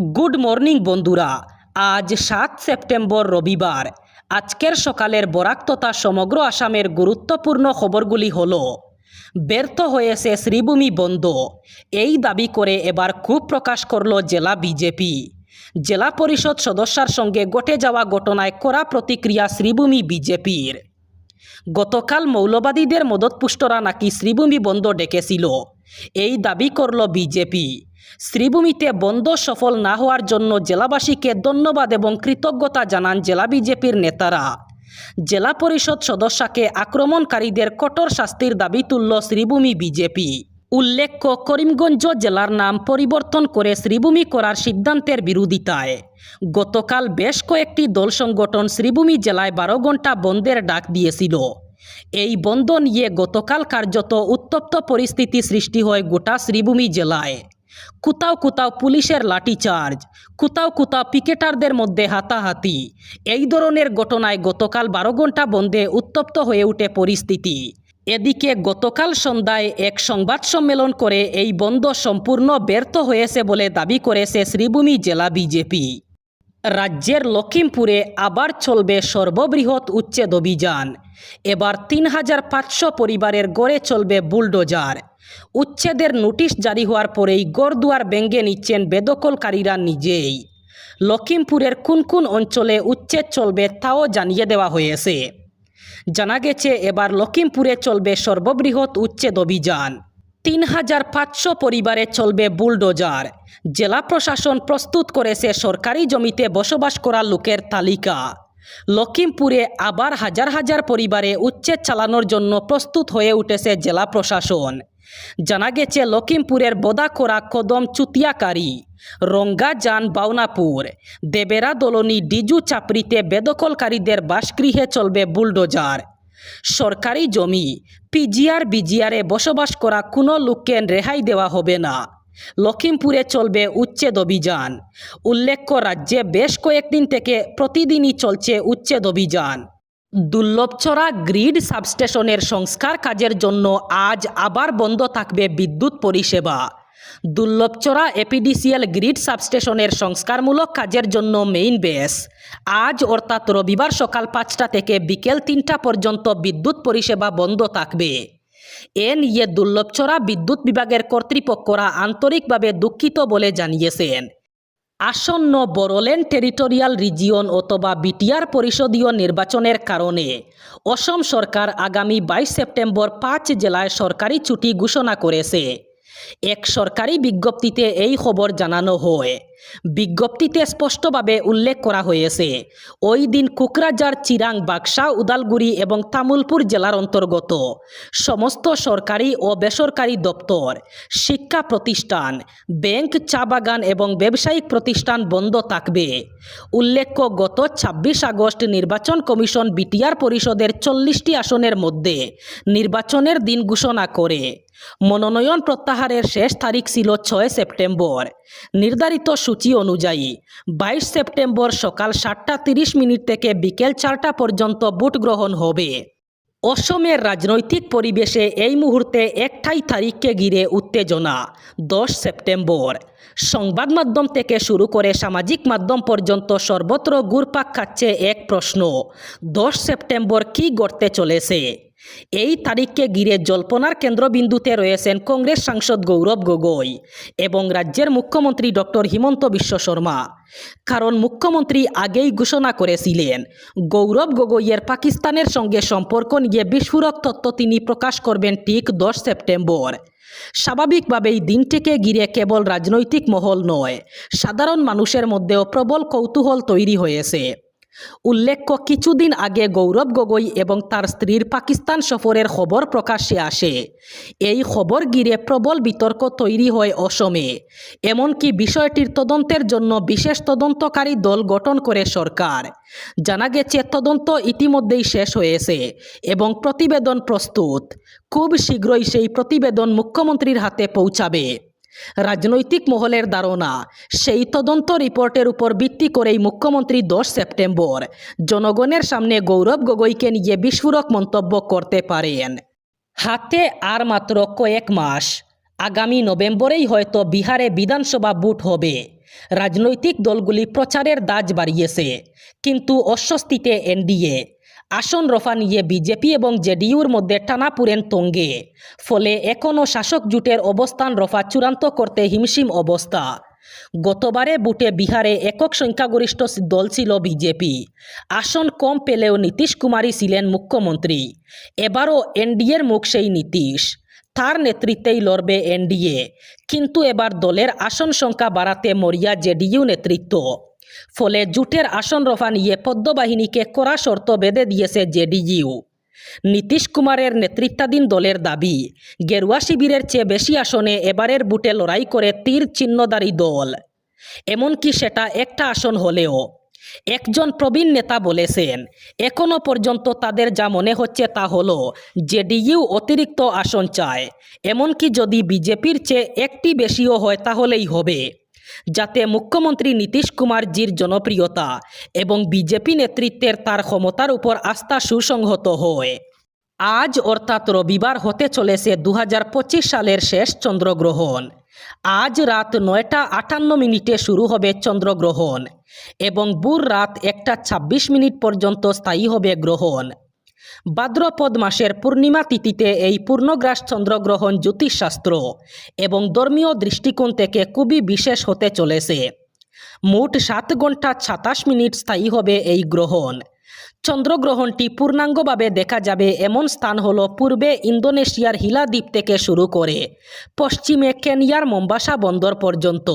Good morning বন্ধুরা। আজ সাত সেপ্টেম্বর রবিবার। আজকের সকালের বরাক তথা সমগ্র আসামের গুরুত্বপূর্ণ খবরগুলি হল, ব্যর্থ হয়েছে শ্রীভূমি বন্ধ। এই দাবি করে এবার ক্ষোভ প্রকাশ করল জেলা বিজেপি। জেলা পরিষদ সদস্যার সঙ্গে ঘটে যাওয়া ঘটনায় করা প্রতিক্রিয়া শ্রীভূমি বিজেপির। গতকাল মৌলবাদীদের মদতপুষ্টরা নাকি শ্রীভূমি বন্ধ ডেকেছিল। এই দাবি করল বিজেপি। শ্রীভূমিতে বন্ধ সফল না হওয়ার জন্য জেলাবাসীকে ধন্যবাদ এবং কৃতজ্ঞতা জানান জেলা বিজেপির নেতারা। জেলা পরিষদ সদস্যকে আক্রমণকারীদের কঠোর শাস্তির দাবি তুলল শ্রীভূমি বিজেপি। উল্লেখ্য, করিমগঞ্জ জেলার নাম পরিবর্তন করে শ্রীভূমি করার সিদ্ধান্তের বিরোধিতায়। গতকাল বেশ কয়েকটি দল সংগঠন শ্রীভূমি জেলায় বারো ঘণ্টা বন্ধের ডাক দিয়েছিল। এই বন্ধ নিয়ে গতকাল কার্যত উত্তপ্ত পরিস্থিতি সৃষ্টি হয় গোটা শ্রীভূমি জেলায়। কোথাও কোথাও পুলিশের লাঠিচার্জ কোথাও কোথাও পিকেটারদের মধ্যে হাতাহাতি। এই ধরনের ঘটনায় গতকাল বারো ঘণ্টা বন্ধে উত্তপ্ত হয়ে ওঠে পরিস্থিতি। এদিকে গতকাল সন্ধ্যায় এক সংবাদ সম্মেলন করে এই বন্ধ সম্পূর্ণ ব্যর্থ হয়েছে বলে দাবি করেছে শ্রীভূমি জেলা বিজেপি। রাজ্যের লখিমপুরে আবার চলবে সর্ববৃহৎ উচ্ছেদ অভিযান। এবার তিন হাজার পাঁচশো পরিবারের গড়ে চলবে বুলডোজার। উচ্ছেদের নোটিশ জারি হওয়ার পরেই গড়দুয়ার ব্যঙ্গে নিচ্ছেন বেদখলকারীরা নিজেই। লখিমপুরের কোন কোন অঞ্চলে উচ্ছেদ চলবে তাও জানিয়ে দেওয়া হয়েছে। জানা গেছে, এবার লখিমপুরে চলবে সর্ববৃহৎ উচ্ছেদ অভিযান। তিন হাজার পাঁচশো পরিবারে চলবে বুলডোজার। জেলা প্রশাসন প্রস্তুত করেছে সরকারি জমিতে বসবাস করা লোকের তালিকা। লখিমপুরে আবার হাজার হাজার পরিবারে উচ্ছেদ চালানোর জন্য প্রস্তুত হয়ে উঠেছে জেলা প্রশাসন। জানা গেছে লখিমপুরের বদাকোরা কদম চুতিয়াকারী রঙ্গাজান বাউনাপুর, দেবেরা দলনি ডিজু চাপড়িতে বেদখলকারীদের বাসগৃহে চলবে বুলডোজার। সরকারি জমি পিজিআর বিজিআরে বসবাস করা কোনো লোককে রেহাই দেওয়া হবে না। লখিমপুরে চলবে উচ্ছেদ অভিযান। উল্লেখ্য, রাজ্যে বেশ কয়েকদিন থেকে প্রতিদিনই চলছে উচ্ছেদ অভিযান। দুর্লভছড়া গ্রিড সাবস্টেশনের সংস্কার কাজের জন্য আজ আবার বন্ধ থাকবে বিদ্যুৎ পরিষেবা। দুর্লভচড়া এপিডিসিএল গ্রিড সাবস্টেশনের সংস্কারমূলক কাজের জন্য মেইন বেস। আজ অর্থাৎ রবিবার সকাল পাঁচটা থেকে বিকেল তিনটা পর্যন্ত বিদ্যুৎ পরিষেবা বন্ধ থাকবে। এ নিয়ে দুর্লভচড়া বিদ্যুৎ বিভাগের কর্তৃপক্ষরা আন্তরিকভাবে দুঃখিত বলে জানিয়েছেন। আসন্ন বড়োল্যান্ড টেরিটোরিয়াল রিজিয়ন অথবা বিটিআর পরিষদীয় নির্বাচনের কারণে অসম সরকার আগামী বাইশ সেপ্টেম্বর পাঁচ জেলায় সরকারি ছুটি ঘোষণা করেছে। এক সরকারি বিজ্ঞপ্তিতে এই খবর জানানো হয়। বিজ্ঞপ্তিতে স্পষ্টভাবে উল্লেখ করা হয়েছে, ওই দিন কুকরাজার চিরাং, বাক্সা, উদালগুড়ি এবং তামুলপুর জেলার অন্তর্গত সমস্ত সরকারি ও বেসরকারি দপ্তর, শিক্ষা প্রতিষ্ঠান, ব্যাংক, চা বাগান এবং ব্যবসায়িক প্রতিষ্ঠান বন্ধ থাকবে। উল্লেখ্য, গত ছাব্বিশ আগস্ট নির্বাচন কমিশন বিটিআর পরিষদের চল্লিশটি আসনের মধ্যে নির্বাচনের দিন ঘোষণা করে। মনোনয়ন প্রত্যাহারের শেষ তারিখ ছিল ছয় সেপ্টেম্বর। নির্ধারিত সূচি অনুযায়ী বাইশ সেপ্টেম্বর সকাল সাতটা তিরিশ মিনিট থেকে বিকেল চারটা পর্যন্ত ভোট গ্রহণ হবে। অসমের রাজনৈতিক পরিবেশে এই মুহূর্তে একটাই তারিখকে ঘিরে উত্তেজনা, দশ সেপ্টেম্বর। সংবাদ মাধ্যম থেকে শুরু করে সামাজিক মাধ্যম পর্যন্ত সর্বত্র গুরপাক খাচ্ছে এক প্রশ্ন, দশ সেপ্টেম্বর কি গড়তে চলেছে? এই তারিখকে ঘিরে জল্পনার কেন্দ্রবিন্দুতে রয়েছেন কংগ্রেস সাংসদ গৌরব গগৈ এবং রাজ্যের মুখ্যমন্ত্রী ডক্টর হিমন্ত বিশ্ব শর্মা। কারণ মুখ্যমন্ত্রী আগেই ঘোষণা করেছিলেন, গৌরব গগৈয়ের পাকিস্তানের সঙ্গে সম্পর্ক নিয়ে বিস্ফোরক তত্ত্ব তিনি প্রকাশ করবেন ঠিক দশ সেপ্টেম্বর। স্বাভাবিকভাবেই দিনটিকে ঘিরে কেবল রাজনৈতিক মহল নয়, সাধারণ মানুষের মধ্যেও প্রবল কৌতূহল তৈরি হয়েছে। উল্লেখ্য, কিছুদিন আগে গৌরব গগৈ এবং তার স্ত্রীর পাকিস্তান সফরের খবর প্রকাশ্যে আসে। এই খবর ঘিরে প্রবল বিতর্ক তৈরি হয় অসমে। এমনকি বিষয়টির তদন্তের জন্য বিশেষ তদন্তকারী দল গঠন করে সরকার। জানা গেছে, তদন্ত ইতিমধ্যেই শেষ হয়েছে এবং প্রতিবেদন প্রস্তুত। খুব শীঘ্রই সেই প্রতিবেদন মুখ্যমন্ত্রীর হাতে পৌঁছাবে। রাজনৈতিক মহলের ধারণা, সেই তদন্ত রিপোর্টের উপর ভিত্তি করেই মুখ্যমন্ত্রী দশ সেপ্টেম্বর জনগণের সামনে গৌরব গগৈকে নিয়ে বিস্ফোরক মন্তব্য করতে পারেন। হাতে আর মাত্র কয়েক মাস, আগামী নভেম্বরেই হয়তো বিহারে বিধানসভা ভোট হবে। রাজনৈতিক দলগুলি প্রচারের দাজ বাড়িয়েছে, কিন্তু অস্বস্তিতে এনডিএ আসন রফা নিয়ে বিজেপি এবং জেডিইউর মধ্যে টানাপুরেন তঙ্গে। ফলে এখনও শাসক জোটের অবস্থান রফা চূড়ান্ত করতে হিমশিম অবস্থা। গতবারে বুটে বিহারে একক সংখ্যাগরিষ্ঠ দল ছিল বিজেপি। আসন কম পেলেও নীতিশ কুমারই ছিলেন মুখ্যমন্ত্রী। এবারও এনডিএর মুখ সেই নীতিশ। তার নেতৃত্বেই লড়বে এনডিএ। কিন্তু এবার দলের আসন সংখ্যা বাড়াতে মরিয়া জেডিইউ নেতৃত্ব। ফলে জুটের আসন রফা নিয়ে পদ্মবাহিনীকে কড়া শর্ত বেঁধে দিয়েছে জেডিইউ। নীতিশ কুমারের নেতৃত্বাধীন দলের দাবি, গেরুয়া শিবিরের চেয়ে বেশি আসনে এবারের বুটে লড়াই করে তীর চিহ্নদারী দল। এমনকি সেটা একটা আসন হলেও, একজন প্রবীণ নেতা বলেছেন এখনও পর্যন্ত তাদের যা মনে হচ্ছে তা হলো, জেডিইউ অতিরিক্ত আসন চায়। এমনকি যদি বিজেপির চেয়ে একটি বেশিও হয় তাহলেই হবে। যাতে মুখ্যমন্ত্রী নীতিশ কুমারজির জনপ্রিয়তা এবং বিজেপি নেতৃত্বের তার ক্ষমতার উপর আস্থা সুসংহত হয়। আজ অর্থাৎ রবিবার হতে চলেছে দু হাজার পঁচিশ সালের শেষ চন্দ্রগ্রহণ আজ রাত নয়টা আটান্ন মিনিটে শুরু হবে চন্দ্রগ্রহণ এবং বুর রাত একটা ২৬ মিনিট পর্যন্ত স্থায়ী হবে গ্রহণ। ভাদ্রপদ মাসের পূর্ণিমা তিথিতে এই পূর্ণগ্রাস চন্দ্রগ্রহণ জ্যোতিষশাস্ত্র এবং ধর্মীয় দৃষ্টিকোণ থেকে খুবই বিশেষ হতে চলেছে। মোট সাত ঘণ্টা সাতাশ মিনিট স্থায়ী হবে এই গ্রহণ। চন্দ্রগ্রহণটি পূর্ণাঙ্গভাবে দেখা যাবে এমন স্থান হল পূর্বে ইন্দোনেশিয়ার হিলা দ্বীপ থেকে শুরু করে পশ্চিমে কেনিয়ার মোম্বাসা বন্দর পর্যন্ত।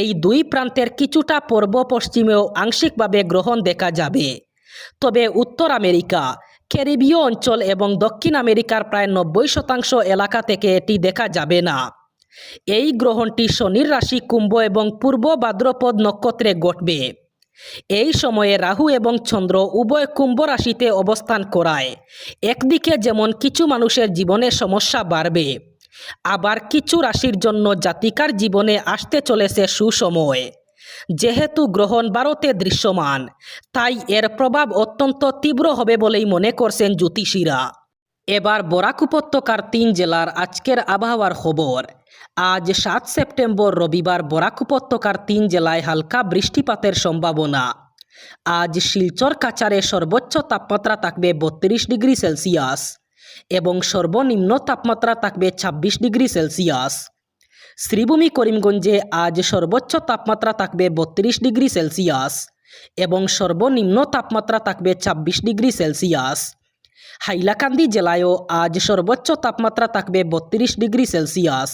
এই দুই প্রান্তের কিছুটা পূর্ব পশ্চিমেও আংশিকভাবে গ্রহণ দেখা যাবে। তবে উত্তর আমেরিকা, ক্যারিবীয় অঞ্চল এবং দক্ষিণ আমেরিকার প্রায় নব্বই শতাংশ এলাকা থেকে এটি দেখা যাবে না। এই গ্রহণটি শনির রাশি কুম্ভ এবং পূর্ব ভাদ্রপদ নক্ষত্রে ঘটবে। এই সময়ে রাহু এবং চন্দ্র উভয় কুম্ভ রাশিতে অবস্থান করায়। একদিকে যেমন কিছু মানুষের জীবনে সমস্যা বাড়বে, আবার কিছু রাশির জন্য জাতিকার জীবনে আসতে চলেছে সুসময়। যেহেতু গ্রহণ ভারতে দৃশ্যমান, তাই এর প্রভাব অত্যন্ত তীব্র হবে বলেই মনে করছেন জ্যোতিষীরা। এবার বরাক উপত্যকার তিন জেলার আজকের আবহাওয়ার খবর। আজ সাত সেপ্টেম্বর রবিবার বরাক উপত্যকার তিন জেলায় হালকা বৃষ্টিপাতের সম্ভাবনা। আজ শিলচর কাচারে সর্বোচ্চ তাপমাত্রা থাকবে বত্রিশ ডিগ্রি সেলসিয়াস এবং সর্বনিম্ন তাপমাত্রা থাকবে ছাব্বিশ ডিগ্রি সেলসিয়াস। শ্রীভূমি করিমগঞ্জে আজ সর্বোচ্চ তাপমাত্রা থাকবে বত্রিশ ডিগ্রি সেলসিয়াস এবং সর্বনিম্ন তাপমাত্রা থাকবে ছাব্বিশ ডিগ্রি সেলসিয়াস। হাইলাকান্দি জেলায়ও আজ সর্বোচ্চ তাপমাত্রা থাকবে বত্রিশ ডিগ্রি সেলসিয়াস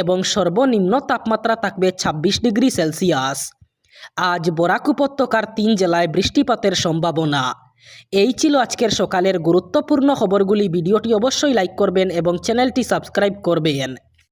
এবং সর্বনিম্ন তাপমাত্রা থাকবে ছাব্বিশ ডিগ্রি সেলসিয়াস। আজ বরাক উপত্যকার তিন জেলায় বৃষ্টিপাতের সম্ভাবনা। এই ছিল আজকের সকালের গুরুত্বপূর্ণ খবরগুলি। ভিডিওটি অবশ্যই লাইক করবেন এবং চ্যানেলটি সাবস্ক্রাইব করবেন।